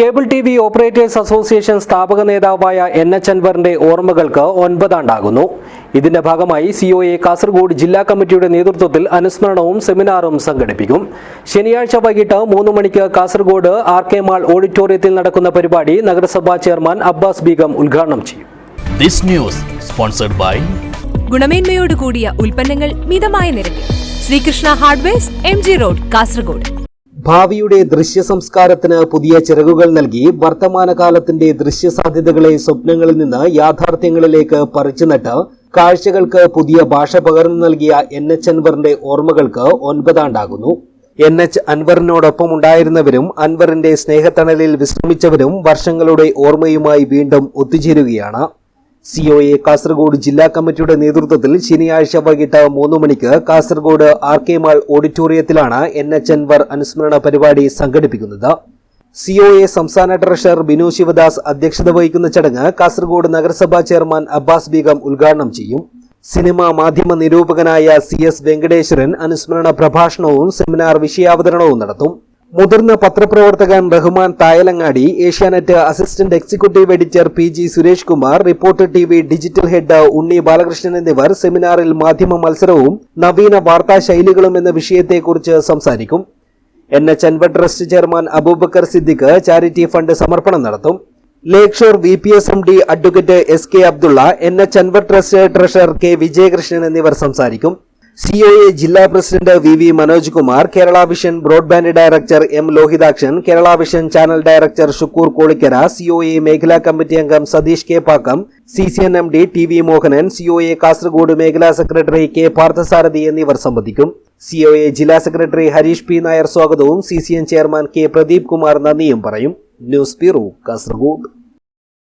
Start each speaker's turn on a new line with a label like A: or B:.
A: Cable T V operators association സ്ഥാപക നേതാവായ N H അൻവറിന്റെ ഓർമ്മകൾക്ക് ഒൻപതാണ്ടാകുന്നു ഇതിന്റെ ഭാഗമായി സി ഒ എ കാസർഗോഡ് ജില്ലാ കമ്മിറ്റിയുടെ നേതൃത്വത്തിൽ അനുസ്മരണവും സെമിനാറും സംഘടിപ്പിക്കും. ശനിയാഴ്ച വൈകിട്ട് മൂന്ന് മണിക്ക് കാസർഗോഡ് ആർ കെ മാൾ ഓഡിറ്റോറിയത്തിൽ നടക്കുന്ന പരിപാടി നഗരസഭാ ചെയർമാൻ അബ്ബാസ് ബീഗം ഉദ്ഘാടനം ചെയ്യും.
B: ദിസ് ന്യൂസ് സ്പോൺസർഡ് ബൈ
C: ഗുണമേന്മയോട് കൂടിയ ഉൽപ്പന്നങ്ങൾ മിതമായ നിരക്കിൽ. Sreekrishna hardwares M G road Kasaragod.
A: ഭാവിയുടെ ദൃശ്യ സംസ്കാരത്തിന് പുതിയ ചിറകുകൾ നൽകി വർത്തമാനകാലത്തിന്റെ ദൃശ്യ സാധ്യതകളെ സ്വപ്നങ്ങളിൽ നിന്ന് യാഥാർത്ഥ്യങ്ങളിലേക്ക് പറിച്ചുനട്ട് കാഴ്ചകൾക്ക് പുതിയ ഭാഷ പകർന്നു നൽകിയ എൻ എച്ച് അൻവറിന്റെ ഓർമ്മകൾക്ക് ഒൻപതാണ്ടാകുന്നു. എൻ എച്ച് അൻവറിനോടൊപ്പം ഉണ്ടായിരുന്നവരും അൻവറിന്റെ സ്നേഹത്തണലിൽ വിശ്രമിച്ചവരും വർഷങ്ങളുടെ ഓർമ്മയുമായി വീണ്ടും ഒത്തുചേരുകയാണ്. സി ഒ എ കാസർഗോഡ് ജില്ലാ കമ്മിറ്റിയുടെ നേതൃത്വത്തിൽ ശനിയാഴ്ച വൈകിട്ട് മൂന്ന് മണിക്ക് കാസർഗോഡ് ആർ കെ മാൾ ഓഡിറ്റോറിയത്തിലാണ് എൻ എച്ച് എൻവർ അനുസ്മരണ പരിപാടി സംഘടിപ്പിക്കുന്നത്. സി ഒ എ സംസ്ഥാന ട്രഷറർ ബിനു ശിവദാസ് അധ്യക്ഷത വഹിക്കുന്ന ചടങ്ങ് കാസർഗോഡ് നഗരസഭാ ചെയർമാൻ അബ്ബാസ് ബീഗം ഉദ്ഘാടനം ചെയ്യും. സിനിമ മാധ്യമ നിരൂപകനായ സി എസ് വെങ്കടേശ്വരൻ അനുസ്മരണ പ്രഭാഷണവും സെമിനാർ വിഷയാവതരണവും നടത്തും. മുതിർന്ന പത്രപ്രവർത്തകൻ Rahman Thayalangadi Asianet assistant executive editor P G Suresh Kumar reporter T V digital head Unni Balakrishnan എന്നിവർ സെമിനാറിൽ മാധ്യമ മത്സരവും നവീന വാർത്താ ശൈലികളും എന്ന വിഷയത്തെക്കുറിച്ച് സംസാരിക്കും. N H Anwar trust chairman Abubacker Siddique charity fund സമർപ്പണം നടത്തും. Lakeshore shore V P S M D advocate S K Abdulla N H Anwar trust treasurer K Vijayakrishnan എന്നിവർ സംസാരിക്കും. സി ഒ എ ജില്ലാ president V V Manoj Kumar Kerala vision broadband director M Lohithakshan Kerala vision channel director Shukoor Kolikkara C O A മേഖലാ committee അംഗം Satheesh K Pakkam C C N M D T V Mohanan C O A Kasaragod മേഖലാ secretary K Parthasarathy എന്നിവർ സംബന്ധിക്കും. C O A ജില്ലാ secretary Harish P Nair സ്വാഗതവും C C N chairman K Pradeep Kumar നന്ദിയും പറയും. News bureau Kasaragod.